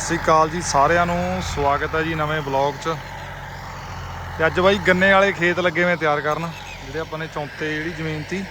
ਸ੍ਰੀ ਅਕਾਲ ਜੀ ਸਾਰਿਆਂ ਨੂੰ, ਸਵਾਗਤ ਹੈ ਜੀ ਨਵੇਂ ਬਲੌਗ 'ਚ। ਤੇ ਅੱਜ ਬਾਈ ਗੰਨੇ ਵਾਲੇ ਖੇਤ ਲੱਗੇ ਹੋਏ ਤਿਆਰ ਕਰਨ, ਜਿਹੜੇ ਆਪਾਂ ਨੇ ਚੌਂਤੇ ਜਿਹੜੀ ਜ਼ਮੀਨ ਤੀ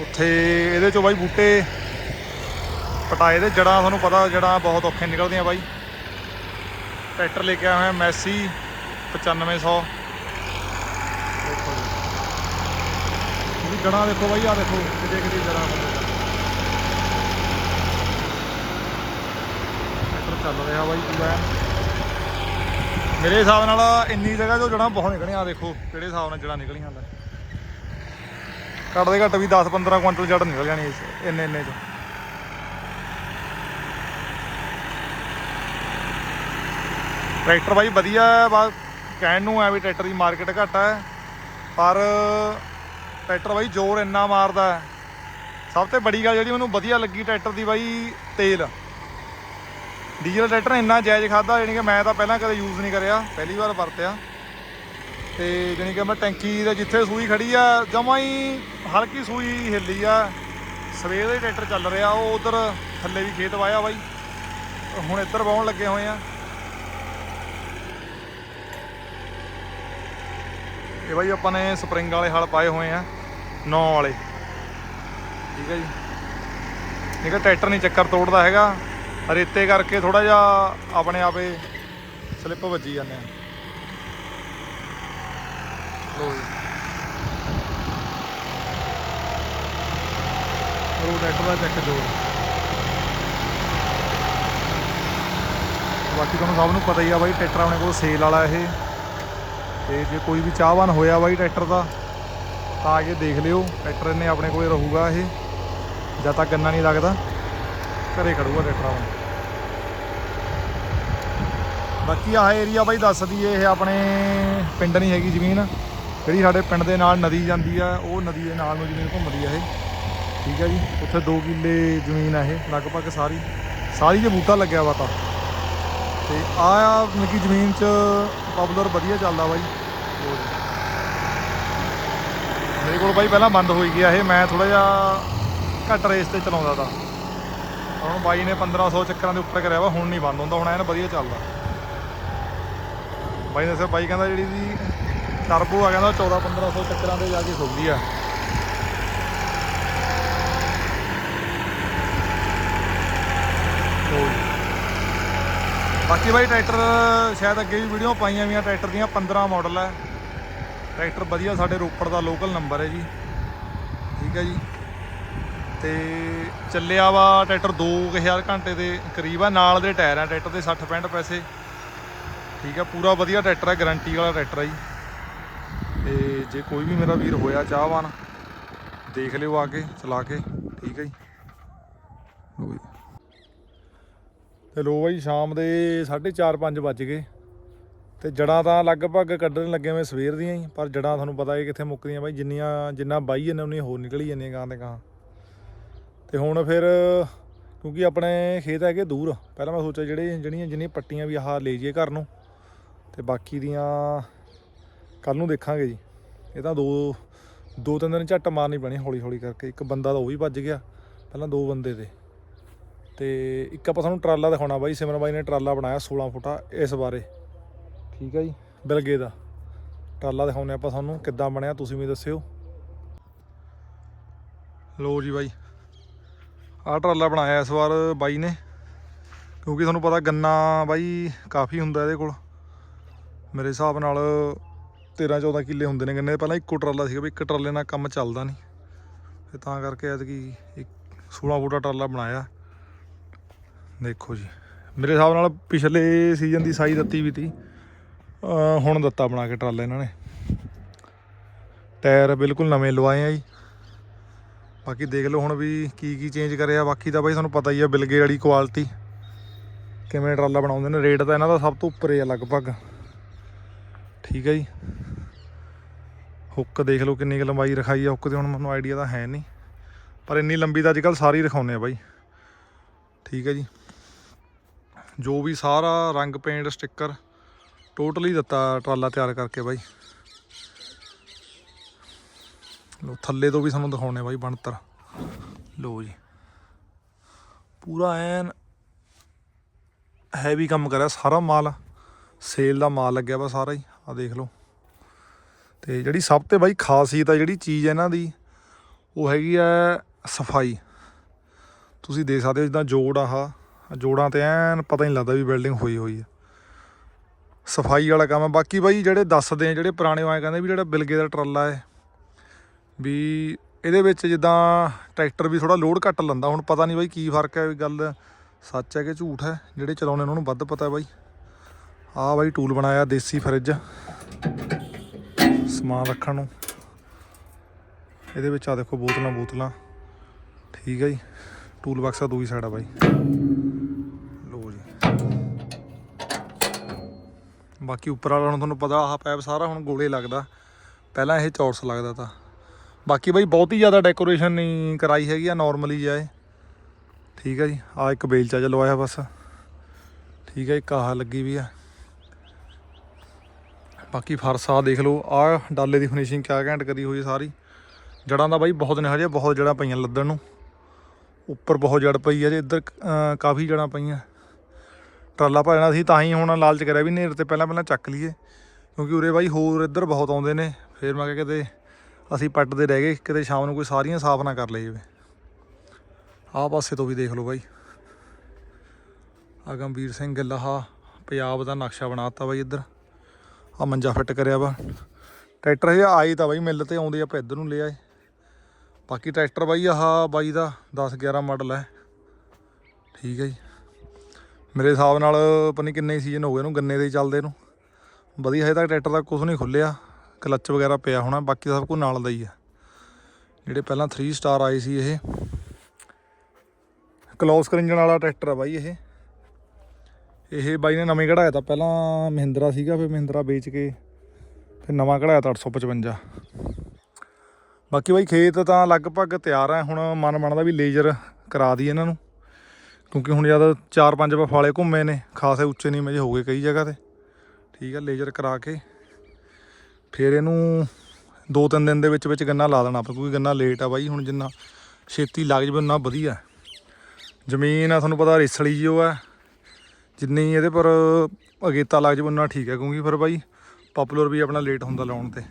ਉੱਥੇ ਇਹਦੇ ਚੋਂ ਬਾਈ ਬੂਟੇ ਪਟਾਏ ਦੇ ਜੜਾਂ ਤੁਹਾਨੂੰ ਪਤਾ ਜੜਾਂ ਬਹੁਤ ਔਖੇ ਨਿਕਲਦੀਆਂ ਬਾਈ। ਟਰੈਕਟਰ ਲੈ ਕੇ ਆਇਆ ਹੋਇਆ ਮੈਸੀ 9500 ਦੇਖੋ ਜੀ। ਜੜਾਂ ਦੇਖੋ ਬਾਈ ਆ ਦੇਖੋ ਕਿਤੇ ਕਿਤੇ ਜੜਾਂ ਹੁੰਦੀਆਂ ਟਰੈਕਟਰ ਚੱਲ ਰਿਹਾ ਬਾਈ ਪੂਰਾ ਮੇਰੇ ਹਿਸਾਬ ਨਾਲ ਇੰਨੀ ਜਗ੍ਹਾ ਤੋਂ ਜੜਾਂ ਬਹੁਤ ਨਿਕਲੀਆਂ ਆ ਦੇਖੋ ਕਿਹੜੇ ਹਿਸਾਬ ਨਾਲ ਜੜਾਂ ਨਿਕਲੀਆਂ ਲੈ ਘੱਟ ਦੇ ਘੱਟ ਵੀ 10 15 ਕੁਇੰਟਲ ਜੜ ਨਿਕਲ ਜਾਣੀ ਇਸ ਇੰਨੇ ਇੰਨੇ ਚ। ਟਰੈਕਟਰ ਬਾਈ ਵਧੀਆ ਹੈ, ਬਸ ਕਹਿਣ ਨੂੰ ਹੈ ਵੀ ਟਰੈਕਟਰ ਦੀ ਮਾਰਕੀਟ ਘੱਟ ਹੈ, ਪਰ ਟਰੈਕਟਰ ਬਾਈ ਜ਼ੋਰ ਇੰਨਾ ਮਾਰਦਾ ਸਭ ਤੋਂ ਬੜੀ ਗੱਲ ਜਿਹੜੀ ਮੈਨੂੰ ਵਧੀਆ ਲੱਗੀ ਟਰੈਕਟਰ ਦੀ ਬਾਈ ਤੇਲ। ਡੀਜ਼ਲ ਟਰੈਕਟਰ ਇੰਨਾ ਜਾਇਜ਼ ਖਾਦਾ ਜਾਣੀ ਕਿ ਮੈਂ ਤਾਂ ਪਹਿਲਾਂ ਕਦੇ ਯੂਜ਼ ਨਹੀਂ ਕਰਿਆ, ਪਹਿਲੀ ਵਾਰ ਵਰਤਿਆ। ਤੇ ਜਾਣੀ ਕਿ ਮੈਂ ਟੈਂਕੀ ਦੇ ਜਿੱਥੇ ਸੂਈ ਖੜੀ ਆ, ਜਮਾਂ ਹੀ ਹਲਕੀ ਸੂਈ ਹਿੱਲੀ ਆ। ਸਵੇਰ ਦੇ ਟਰੈਕਟਰ ਚੱਲ ਰਿਹਾ, ਉਹ ਉਧਰ ਥੱਲੇ ਵੀ ਖੇਤ ਵਾਇਆ ਬਾਈ। ਹੁਣ ਇੱਧਰ ਵਾਉਣ ਲੱਗੇ ਹੋਏ ਆ। ਇਹ ਬਾਈ ਆਪਾਂ ਨੇ ਸਪਰਿੰਗ ਵਾਲੇ ਹਲ ਪਾਏ ਹੋਏ ਆ 9 ਵਾਲੇ। ਠੀਕ ਹੈ ਜੀ। ਇਹ ਟਰੈਕਟਰ ਨਹੀਂ ਚੱਕਰ ਤੋੜਦਾ ਹੈਗਾ। ਰੇਤੇ ਕਰਕੇ ਥੋੜਾ ਜਿਹਾ ਆਪਣੇ ਆਪੇ ਸਲਿੱਪ ਵੱਜੀ ਜਾਂਦੇ ਆ। ਲੋ ਜੀ। ਉਹ ਟਰੈਕਟਰ ਦਾ ਚੈੱਕ ਜੋੜ ਬਾਕੀ ਤੁਹਾਨੂੰ ਸਭ ਨੂੰ ਪਤਾ ਹੀ ਆ ਬਾਈ, ਟਰੈਕਟਰ ਆਪਣੇ ਕੋਲ ਸੇਲ ਵਾਲਾ ਇਹ। ਤੇ ਜੇ ਕੋਈ ਵੀ ਚਾਹਵਾਨ ਹੋਇਆ ਬਾਈ ਟਰੈਕਟਰ ਦਾ, ਤਾਂ ਆ ਕੇ ਦੇਖ ਲਿਓ। ਟਰੈਕਟਰ ਨੇ ਆਪਣੇ ਕੋਲੇ ਰਹੂਗਾ ਇਹ। ਜਦ ਤੱਕ ਗੰਨਾ ਨਹੀਂ ਲੱਗਦਾ। ਘਰੇ ਖੜੂਗਾ ਟਰੈਕਟਰ ਆਪਣਾ ਬਾਕੀ ਆਹ ਏਰੀਆ ਬਾਈ ਦੱਸ ਦਈਏ, ਇਹ ਆਪਣੇ ਪਿੰਡ ਨਹੀਂ ਹੈਗੀ ਜ਼ਮੀਨ। ਜਿਹੜੀ ਸਾਡੇ ਪਿੰਡ ਦੇ ਨਾਲ ਨਦੀ ਜਾਂਦੀ ਆ, ਉਹ ਨਦੀ ਦੇ ਨਾਲ ਨੂੰ ਜ਼ਮੀਨ ਘੁੰਮਦੀ ਆ ਇਹ। ਠੀਕ ਹੈ ਜੀ, ਉੱਥੇ 2 ਕਿੱਲੇ ਜ਼ਮੀਨ ਆ ਇਹ, ਲਗਭਗ ਸਾਰੀ। ਸਾਰੀ ਜੇ ਬੂਟਾ ਲੱਗਿਆ ਵਾ ਤਾਂ। ਤੇ ਆ ਮਤਲਬ ਜ਼ਮੀਨ 'ਚ ਪਪੂਲਰ ਵਧੀਆ ਚੱਲਦਾ ਬਾਈ। ਜੀ। ਮੇਰੇ ਕੋਲ ਬਾਈ ਪਹਿਲਾਂ ਬੰਦ ਹੋਈ ਗਿਆ ਇਹ, ਮੈਂ ਥੋੜਾ ਜਿਹਾ ਘੱਟ ਰੇਸ ਤੇ ਚਲਾਉਂਦਾ ਤਾ। ਹੁਣ ਬਾਈ ਨੇ 1500 ਚੱਕਰਾਂ ਦੇ ਉੱਪਰ ਕਰਿਆ ਵਾ, ਹੁਣ ਨਹੀਂ ਬੰਦ ਹੁੰਦਾ, ਹੁਣ ਐਨ ਵਧੀਆ ਚੱਲਦਾ। ਬਾਈ ਨੇ ਦੱਸਿਆ ਬਾਈ ਕਹਿੰਦਾ ਜਿਹੜੀ ਦੀ ਟਰਬੋ ਆ, ਕਹਿੰਦਾ 14 1500 ਚੱਕਰਾਂ ਤੇ ਜਾ ਕੇ ਖੁੱਲਦੀ ਆ। ਬਾਕੀ ਬਾਈ ਟਰੈਕਟਰ, ਸ਼ਾਇਦ ਅੱਗੇ ਵੀ ਵੀਡੀਓ ਪਾਈਆਂ ਵੀਆਂ, ਟਰੈਕਟਰ ਦੀਆਂ 15 ਮਾਡਲ ਹੈ ਟਰੈਕਟਰ ਵਧੀਆ, ਸਾਡੇ ਰੋਪੜ ਦਾ ਲੋਕਲ ਨੰਬਰ ਹੈ ਜੀ। ਠੀਕ ਹੈ ਜੀ। ਤੇ ਚੱਲਿਆ ਵਾ ਟਰੈਕਟਰ 2000 ਘੰਟੇ ਦੇ ਕਰੀਬ ਆ, ਨਾਲ ਦੇ ਟਾਇਰ ਆ, ਟਰੈਕਟਰ ਦੇ 60 65 ਪੈਸੇ। ਠੀਕ ਆ, ਪੂਰਾ ਵਧੀਆ ਟਰੈਕਟਰ ਆ ਗਾਰੰਟੀ ਵਾਲਾ ਟਰੈਕਟਰ ਆ ਜੀ। ਤੇ ਜੇ ਕੋਈ ਵੀ ਮੇਰਾ ਵੀਰ ਹੋਇਆ ਚਾਹਵਾਨ, ਦੇਖ ਲਿਓ ਆ ਕੇ, ਚਲਾ ਕੇ, ਠੀਕ ਆ ਜੀ। ਲਓ ਜੀ ਤੇ ਲੋ ਬਾਈ, ਸ਼ਾਮ ਦੇ 4:30 5 ਵੱਜ ਗਏ। ਤੇ ਜੜਾਂ ਤਾਂ ਲਗਭਗ ਕੱਢਣ ਲੱਗੇ ਮੈਂ ਸਵੇਰ ਦੀਆਂ ਹੀ, ਪਰ ਜੜਾਂ ਤੁਹਾਨੂੰ ਪਤਾ ਹੀ ਕਿੱਥੇ ਮੁੱਕਦੀਆਂ ਬਾਈ, ਜਿੰਨੀਆਂ ਜਿੰਨਾ ਬਾਈ ਜਾਂਦੇ ਉਨੀਆਂ ਹੋਰ ਨਿਕਲੀ ਜਾਂਦੀਆਂ ਗਾਂ ਤੇ ਗਾਂ ਤੇ ਹੁਣ ਫਿਰ, ਕਿਉਂਕਿ ਆਪਣੇ ਖੇਤ ਹੈਗੇ ਦੂਰ, ਪਹਿਲਾਂ ਮੈਂ ਸੋਚਿਆ ਜਿਹੜੇ ਜਿਹੜੀਆਂ ਜਿੰਨੀਆਂ ਪੱਟੀਆਂ ਵੀ ਆਹ ਲੈ ਜਾਈਏ ਘਰ ਨੂੰ, ਤੇ ਬਾਕੀ ਦੀਆਂ ਕੱਲ ਨੂੰ ਦੇਖਾਂਗੇ ਜੀ। ਇਹ ਤਾਂ ਦੋ ਦੋ ਤਿੰਨ ਦਿਨ ਝੱਟ ਮਾਰਨੀ ਪੈਣੀ ਹੌਲੀ ਹੌਲੀ ਕਰਕੇ। ਇੱਕ ਬੰਦਾ ਤਾਂ ਉਹ ਵੀ ਭੱਜ ਗਿਆ, ਪਹਿਲਾਂ ਦੋ ਬੰਦੇ ਤੇ ਤੇ ਇੱਕ ਆਪਾਂ ਤੁਹਾਨੂੰ ਟਰਾਲਾ ਦਿਖਾਉਣਾ ਬਾਈ, ਸਿਮਰਨ ਬਾਈ ਨੇ ਟਰਾਲਾ ਬਣਾਇਆ 16 ਫੁੱਟਾ ਇਸ ਬਾਰੇ। ਠੀਕ ਹੈ ਜੀ, ਬਿਲਗੇ ਦਾ। ਟਰਾਲਾ ਦਿਖਾਉਂਦੇ ਆਪਾਂ ਤੁਹਾਨੂੰ ਕਿੱਦਾਂ ਬਣਿਆ ਤੁਸੀਂ ਵੀ ਦੱਸਿਓ। ਲੋ ਜੀ ਬਾਈ ਆਹ ਟਰਾਲਾ ਬਣਾਇਆ ਇਸ ਵਾਰ ਬਾਈ ਨੇ, ਕਿਉਂਕਿ ਤੁਹਾਨੂੰ ਪਤਾ ਗੰਨਾ ਬਾਈ ਕਾਫੀ ਹੁੰਦਾ ਇਹਦੇ ਕੋਲ। ਮੇਰੇ ਹਿਸਾਬ ਨਾਲ 13 14 ਕਿੱਲੇ ਹੁੰਦੇ ਨੇ ਗੰਨੇ ਪਹਿਲਾਂ ਇੱਕੋ ਟਰਾਲਾ ਸੀਗਾ ਵੀ ਇੱਕ ਟਰਾਲੇ ਨਾਲ ਕੰਮ ਚੱਲਦਾ ਨਹੀਂ। ਤੇ ਤਾਂ ਕਰਕੇ ਐਤਕੀ ਇੱਕ 16 ਫੁੱਟਾ ਟਰਾਲਾ ਬਣਾਇਆ। ਦੇਖੋ ਜੀ, ਮੇਰੇ ਹਿਸਾਬ ਨਾਲ ਪਿਛਲੇ ਸੀਜ਼ਨ ਦੀ ਸਾਈ ਦਿੱਤੀ ਵੀ ਤੀ। ਹੁਣ ਦਿੱਤਾ ਬਣਾ ਕੇ ਟਰਾਲਾ ਇਹਨਾਂ ਨੇ। ਟਾਇਰ ਬਿਲਕੁਲ ਨਵੇਂ ਲਵਾਏ ਆ ਜੀ। ਬਾਕੀ ਦੇਖ ਲਓ ਹੁਣ ਵੀ ਕੀ ਕੀ ਚੇਂਜ ਕਰਿਆ ਬਾਕੀ ਤਾਂ ਬਾਈ ਤੁਹਾਨੂੰ ਪਤਾ ਹੀ ਆ ਬਿਲਗੇ ਵਾਲੀ ਕੁਆਲਿਟੀ ਕਿਵੇਂ ਟਰਾਲਾ ਬਣਾਉਂਦੇ ਨੇ। ਰੇਟ ਤਾਂ ਇਹਨਾਂ ਦਾ ਸਭ ਤੋਂ ਉੱਪਰ ਆ ਲਗਭਗ। ਠੀਕ ਹੈ ਜੀ। ਹੁੱਕ ਦੇਖ ਲਓ ਕਿੰਨੀ ਕੁ ਲੰਬਾਈ ਰਖਾਈ ਆ। ਹੁੱਕ ਤੇ ਹੁਣ ਮੈਨੂੰ ਆਈਡੀਆ ਤਾਂ ਹੈ ਨਹੀਂ। ਪਰ ਇੰਨੀ ਲੰਬੀ ਤਾਂ ਅੱਜ ਕੱਲ੍ਹ ਸਾਰੀ ਰਖਾਉਂਦੇ ਆ ਬਾਈ। ਠੀਕ ਹੈ ਜੀ। ਜੋ ਵੀ ਸਾਰਾ ਰੰਗ ਪੇਂਟ ਸਟicker ਟੋਟਲੀ ਦਿੱਤਾ ਟਰਾਲਾ ਤਿਆਰ ਕਰਕੇ ਬਾਈ। ਲੋ, ਥੱਲੇ ਤੋਂ ਵੀ ਸਾਨੂੰ ਦਿਖਾਉਣੇ ਬਾਈ ਬਣਤਰ। ਲੋ ਜੀ। ਪੂਰਾ ਐਨ ਹੈਵੀ ਕੰਮ ਕਰਿਆ, ਸਾਰਾ ਮਾਲ ਸੇਲ ਦਾ ਮਾਲ ਲੱਗਿਆ ਵਾ ਸਾਰਾ ਹੀ ਆ ਦੇਖ ਲਓ। ਤੇ ਜਿਹੜੀ ਸਭ ਤੋਂ ਬਾਈ ਖਾਸੀਅਤ ਆ ਜਿਹੜੀ ਚੀਜ਼ ਇਹਨਾਂ ਦੀ, ਉਹ ਹੈਗੀ ਆ ਸਫ਼ਾਈ। ਤੁਸੀਂ ਦੇਖ ਸਕਦੇ ਹੋ ਜਿੱਦਾਂ ਜੋੜ ਆਹ ਜੋੜਾਂ ਤੇ ਐਨ ਪਤਾ ਨਹੀਂ ਲੱਗਦਾ ਵੀ ਬਿਲਡਿੰਗ ਹੋਈ ਹੋਈ ਹੈ ਸਫ਼ਾਈ ਵਾਲਾ ਕੰਮ ਹੈ ਬਾਕੀ ਬਾਈ ਜਿਹੜੇ ਦੱਸਦੇ ਆ, ਜਿਹੜੇ ਪੁਰਾਣੇ ਆਏ ਕਹਿੰਦੇ ਵੀ ਜਿਹੜਾ ਬਿਲਗੇ ਦਾ ਟਰਾਲਾ ਹੈ ਵੀ ਇਹਦੇ ਵਿੱਚ ਜਿੱਦਾਂ ਟਰੈਕਟਰ ਵੀ ਥੋੜਾ ਲੋਡ ਘੱਟ ਲੰਦਾ। ਹੁਣ ਪਤਾ ਨਹੀਂ ਬਾਈ ਕੀ ਫ਼ਰਕ ਹੈ, ਵੀ ਗੱਲ ਸੱਚ ਹੈ ਕਿ ਝੂਠ ਹੈ, ਜਿਹੜੇ ਚਲਾਉਂਦੇ ਉਹਨਾਂ ਨੂੰ ਵੱਧ ਪਤਾ ਬਾਈ। ਆਹ ਬਾਈ ਟੂਲ ਬਣਾਇਆ ਦੇਸੀ ਫਰਿੱਜ ਸਮਾਨ ਰੱਖਣ ਨੂੰ। ਇਹਦੇ ਵਿੱਚ ਆ ਦੇਖੋ ਬੋਤਲਾਂ ਬੋਤਲਾਂ। ਠੀਕ ਹੈ ਜੀ। ਟੂਲ ਬਾਕਸ ਆ ਦੂਜੀ ਸਾਈਡ ਆ ਬਾਈ। ਲੋ ਜੀ। ਬਾਕੀ ਉੱਪਰ ਵਾਲਾ ਹੁਣ ਤੁਹਾਨੂੰ ਪਤਾ, ਆਹ ਪੈਪ ਸਾਰਾ ਹੁਣ ਗੋਲੇ ਲੱਗਦਾ। ਪਹਿਲਾਂ ਇਹ ਚੌਰਸ ਲੱਗਦਾ ਤਾਂ। ਬਾਕੀ ਬਾਈ ਬਹੁਤੀ ਜ਼ਿਆਦਾ ਡੈਕੋਰੇਸ਼ਨ ਨਹੀਂ ਕਰਾਈ ਹੈਗੀ ਆ ਨਾਰਮਲੀ ਜਾਏ ਠੀਕ ਹੈ ਜੀ, ਆ ਇੱਕ ਬੇਲਚਾ ਜਿਹਾ ਲਵਾਇਆ ਬਸ। ਠੀਕ ਹੈ ਇੱਕ ਆਹ ਲੱਗੀ ਵੀ ਆ। ਬਾਕੀ ਫਰਸ਼ ਆ ਦੇਖ ਲਓ, ਆ ਡਾਲੇ ਦੀ ਫਿਨਿਸ਼ਿੰਗ ਕਿਆ ਘੈਂਟ ਕਰੀ ਹੋਈ ਸਾਰੀ। ਜੜਾਂ ਦਾ ਬਾਈ ਬਹੁਤ ਨੇ ਹਜੇ, ਬਹੁਤ ਜੜਾਂ ਪਈਆਂ ਲੱਦਣ ਨੂੰ। ਉੱਪਰ ਬਹੁਤ ਜੜ ਪਈ ਹੈ ਜੇ, ਇੱਧਰ ਕਾਫੀ ਜੜਾਂ ਪਈਆਂ। ਟਰਾਲਾ ਭਰਨਾ ਸੀ, ਤਾਂ ਹੀ ਹੁਣ ਲਾਲਚ ਕਰਿਆ ਵੀ ਨੇਰ ਤੇ ਪਹਿਲਾਂ ਪਹਿਲਾਂ ਚੱਕ ਲਈਏ। ਕਿਉਂਕਿ ਉਰੇ ਬਾਈ ਹੋਰ ਇੱਧਰ ਬਹੁਤ ਆਉਂਦੇ ਨੇ। ਫਿਰ ਮੈਂ ਕਿਹਾ ਕਿਤੇ ਅਸੀਂ ਪੱਟਦੇ ਰਹਿ ਗਏ, ਕਿਤੇ ਸ਼ਾਮ ਨੂੰ ਕੋਈ ਸਾਰੀਆਂ ਸਾਫ਼ ਨਾ ਕਰ ਲਈ ਜਾਵੇ ਆਹ ਪਾਸੇ ਤੋਂ ਵੀ ਦੇਖ ਲਓ ਬਾਈ। ਆ ਗੰਭੀਰ ਸਿੰਘ ਗਿੱਲ, ਆਹ ਪੰਜਾਬ ਦਾ ਨਕਸ਼ਾ ਬਣਾਤਾ ਬਾਈ ਇੱਧਰ। ਆ ਮੰਜਾ ਫਿੱਟ ਕਰਿਆ ਵਾ। ਟਰੈਕਟਰ ਇਹ ਆਏ ਤਾਂ ਬਾਈ, ਮਿੱਲ ਤੇ ਆਉਂਦੇ ਆਪਾਂ ਇੱਧਰ ਨੂੰ ਲੈ ਆਏ। ਬਾਕੀ ਟਰੈਕਟਰ ਬਾਈ, ਆਹ ਬਾਈ ਦਾ 10 11 ਮਾਡਲ ਹੈ। ਠੀਕ ਹੈ ਜੀ। ਮੇਰੇ ਹਿਸਾਬ ਨਾਲ ਪਤਾ ਨਹੀਂ ਕਿੰਨੇ ਸੀਜ਼ਨ ਹੋ ਗਏ ਇਹਨੂੰ, ਗੰਨੇ ਦੇ ਚੱਲਦੇ ਨੂੰ ਵਧੀਆ, ਹਜੇ ਤੱਕ ਟਰੈਕਟਰ ਦਾ ਕੁਝ ਨਹੀਂ ਖੁੱਲਿਆ ਕਲੱਚ ਵਗੈਰਾ ਪਿਆ ਹੋਣਾ, ਬਾਕੀ ਸਭ ਕੁਝ ਨਾਲ ਦਾ ਹੀ ਆ। ਜਿਹੜੇ ਪਹਿਲਾਂ 3 ਸਟਾਰ ਆਏ ਸੀ ਇਹ। ਕਲੋਸ ਇੰਜਨ ਵਾਲਾ ਟਰੈਕਟਰ ਆ ਬਾਈ ਇਹ। ਇਹ ਬਾਈ ਨੇ ਨਵੇਂ ਕਢਾਇਆ ਤਾਂ ਪਹਿਲਾਂ ਮਹਿੰਦਰਾ ਸੀਗਾ, ਫਿਰ ਮਹਿੰਦਰਾ ਵੇਚ ਕੇ ਫਿਰ ਨਵਾਂ ਕਢਾਇਆ ਤਾਂ 855 ਬਾਕੀ ਬਾਈ ਖੇਤ ਤਾਂ ਲਗਭਗ ਤਿਆਰ ਹੈ ਹੁਣ ਮਨ ਬਣਦਾ ਵੀ ਲੇਜ਼ਰ ਕਰਾ ਦੀ ਇਹਨਾਂ ਨੂੰ। ਕਿਉਂਕਿ ਹੁਣ ਜਦ 4-5 ਫਾਲੇ ਘੁੰਮੇ ਨੇ, ਖਾਸੇ ਉੱਚੇ ਨਹੀਂ ਮਜ਼ੇ ਹੋ ਗਏ ਕਈ ਜਗ੍ਹਾ ਤੇ। ਠੀਕ ਆ, ਲੇਜ਼ਰ ਕਰਾ ਕੇ। ਫਿਰ ਇਹਨੂੰ 2-3 ਦਿਨ ਦੇ ਵਿੱਚ ਵਿੱਚ ਗੰਨਾ ਲਾ ਦੇਣਾ ਆਪਾਂ, ਕਿਉਂਕਿ ਗੰਨਾ ਲੇਟ ਆ ਬਾਈ ਹੁਣ ਜਿੰਨਾ ਛੇਤੀ ਲੱਗ ਜਾਵੇ ਉਨਾ ਵਧੀਆ। ਜ਼ਮੀਨ ਆ, ਤੁਹਾਨੂੰ ਪਤਾ ਰੇਸਲੀ ਜੀ ਉਹ ਹੈ ਜਿੰਨੀ ਇਹਦੇ ਪਰ ਅਗੇਤਾ ਲੱਗ ਜਾਵੇ ਉਨਾ ਠੀਕ ਹੈ ਕਿਉਂਕਿ ਫਿਰ ਬਾਈ ਪਪੂਲਰ ਵੀ ਆਪਣਾ ਲੇਟ ਹੁੰਦਾ ਲਾਉਣ ਤੇ।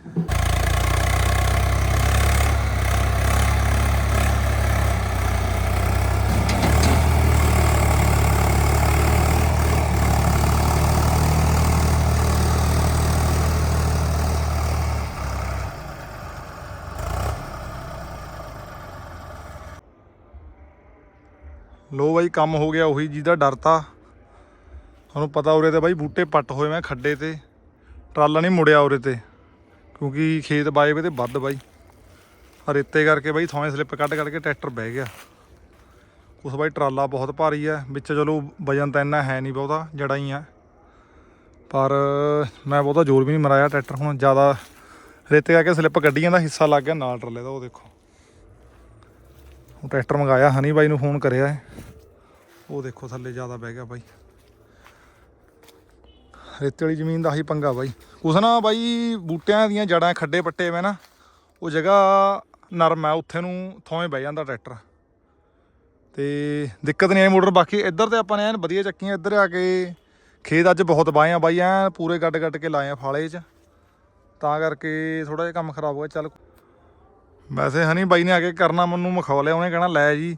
ਲੋ ਬਾਈ ਕੰਮ ਹੋ ਗਿਆ, ਉਹੀ ਜਿਹਦਾ ਡਰ ਤਾ। ਤੁਹਾਨੂੰ ਪਤਾ ਉਰੇ ਤੇ ਬਾਈ ਬੂਟੇ ਪੱਟ ਹੋਏ ਮੈਂ ਖੱਡੇ ਤੇ। ਟਰਾਲਾ ਨਹੀਂ ਮੁੜਿਆ ਉਰੇ ਤੇ, ਕਿਉਂਕਿ ਖੇਤ ਬਾਏ ਵੇ ਤੇ ਵੱਧ ਬਾਈ। ਰੇਤੇ ਕਰਕੇ ਬਾਈ ਥੋਵੇਂ ਸਲਿੱਪ ਕੱਢ ਕੱਢ ਕੇ ਟਰੈਕਟਰ ਬਹਿ ਗਿਆ। ਉਸ ਬਾਈ ਟਰਾਲਾ ਬਹੁਤ ਭਾਰੀ ਹੈ ਵਿੱਚ ਚਲੋ ਵਜਨ ਤਾਂ ਇੰਨਾ ਹੈ ਨਹੀਂ ਬਹੁਤਾ ਜੜਾ ਹੀ ਆ। ਪਰ ਮੈਂ ਬਹੁਤਾ ਜ਼ੋਰ ਵੀ ਨਹੀਂ ਮਰਾਇਆ ਟਰੈਕਟਰ ਹੁਣ, ਜ਼ਿਆਦਾ ਰੇਤੇ ਕਰਕੇ ਸਲਿੱਪ ਕੱਢੀਆਂ ਦਾ ਹਿੱਸਾ ਲੱਗ ਗਿਆ ਨਾਲ ਟਰਾਲੇ ਦਾ, ਉਹ ਦੇਖੋ। ਹੁਣ ਟਰੈਕਟਰ ਮੰਗਾਇਆ, ਹਨੀ ਬਾਈ ਨੂੰ ਫੋਨ ਕਰਿਆ ਹੈ ਉਹ ਦੇਖੋ ਥੱਲੇ ਜ਼ਿਆਦਾ ਬਹਿ ਗਿਆ ਬਾਈ। ਰੇਤੇ ਵਾਲੀ ਜ਼ਮੀਨ ਦਾ ਹੀ ਪੰਗਾ ਬਾਈ। ਕੁਛ ਨਾ ਬਾਈ, ਬੂਟਿਆਂ ਦੀਆਂ ਜੜਾਂ ਖੱਡੇ ਪੱਟੇ ਵੇ ਨਾ, ਉਹ ਜਗ੍ਹਾ ਨਰਮ ਹੈ ਉੱਥੇ ਨੂੰ ਥੋਵੇਂ ਬਹਿ ਜਾਂਦਾ ਟਰੈਕਟਰ। ਤੇ ਦਿੱਕਤ ਨਹੀਂ ਆਈ ਮੋਟਰ, ਬਾਕੀ ਇੱਧਰ ਤੇ ਆਪਾਂ ਨੇ ਐਨ ਵਧੀਆ ਚੱਕੀਆਂ, ਇੱਧਰ ਆ ਕੇ ਖੇਤ ਅੱਜ ਬਹੁਤ ਬਾਏ ਆ ਬਾਈ, ਐਨ ਪੂਰੇ ਗੱਡ ਗੱਡ ਕੇ ਲਾਏ ਆ ਫਾਲੇ 'ਚ। ਤਾਂ ਕਰਕੇ ਥੋੜਾ ਜਿਹਾ ਕੰਮ ਖਰਾਬ ਹੋ ਗਿਆ ਚੱਲ ਵੈਸੇ ਹਨੀ ਬਾਈ ਨੇ ਆ ਕੇ ਕਰਨਾ ਮੈਨੂੰ ਮਖੌ ਲਿਆ ਉਹਨੇ ਕਹਿਣਾ, ਲੈ ਜੀ,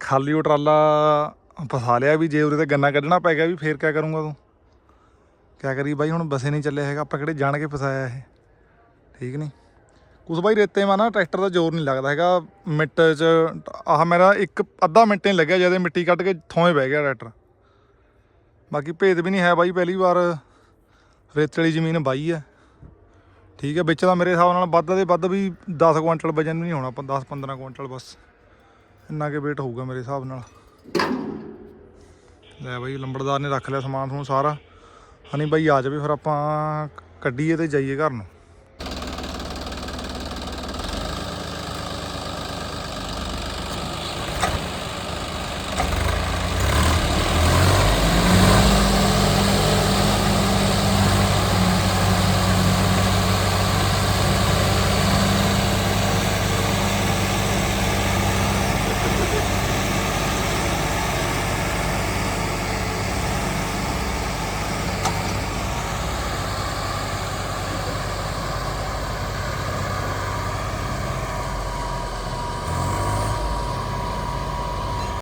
ਖਾਲੀ ਉਹ ਟਰਾਲਾ ਫਸਾ ਲਿਆ ਵੀ, ਜੇ ਉਹਦੇ ਤੇ ਗੰਨਾ ਕੱਢਣਾ ਪੈ ਗਿਆ ਵੀ, ਫੇਰ ਕਿਆ ਕਰੂੰਗਾ ਤੂੰ? ਕਿਆ ਕਰੀ ਬਾਈ, ਹੁਣ ਬਸੇ ਨਹੀਂ ਚੱਲਿਆ ਹੈਗਾ, ਆਪਾਂ ਕਿਹੜੇ ਜਾਣ ਕੇ ਫਸਾਇਆ ਇਹ? ਠੀਕ ਨਹੀਂ ਕੁਛ ਬਾਈ ਰੇਤੇ ਮਾ ਨਾ, ਟਰੈਕਟਰ ਦਾ ਜ਼ੋਰ ਨਹੀਂ ਲੱਗਦਾ ਹੈਗਾ। ਮਿੱਟ 'ਚ, ਆਹ ਮੇਰਾ ਇੱਕ ਅੱਧਾ ਮਿੰਟ ਨਹੀਂ ਲੱਗਿਆ, ਜਦੋਂ ਮਿੱਟੀ ਕੱਢ ਕੇ ਥੋਵੇਂ ਬਹਿ ਗਿਆ ਟਰੈਕਟਰ। ਬਾਕੀ ਭੇਦ ਵੀ ਨਹੀਂ ਹੈ ਬਾਈ, ਪਹਿਲੀ ਵਾਰ ਰੇਤੇ ਵਾਲੀ ਜ਼ਮੀਨ ਬਾਈ ਹੈ ਠੀਕ ਹੈ, ਵਿੱਚ ਦਾ ਮੇਰੇ ਹਿਸਾਬ ਨਾਲ ਵੱਧ ਦੇ ਵੱਧ ਵੀ 10 ਕੁਇੰਟਲ ਵਜਨ ਨਹੀਂ ਹੋਣਾ 10 15 ਕੁਇੰਟਲ ਬਸ। ਇੰਨਾ ਕੇ weight ਹੋਊਗਾ ਮੇਰੇ ਹਿਸਾਬ ਨਾਲ। ਲੈ ਬਾਈ, ਲੰਬੜਦਾਰ ਨੇ ਰੱਖ ਲਿਆ ਸਮਾਨ ਤੁਹਾਨੂੰ ਸਾਰਾ। ਹਨੀ ਬਾਈ ਆ ਜਾਵੇ, ਫਿਰ ਆਪਾਂ ਕੱਢੀਏ ਤੇ ਜਾਈਏ ਘਰ ਨੂੰ।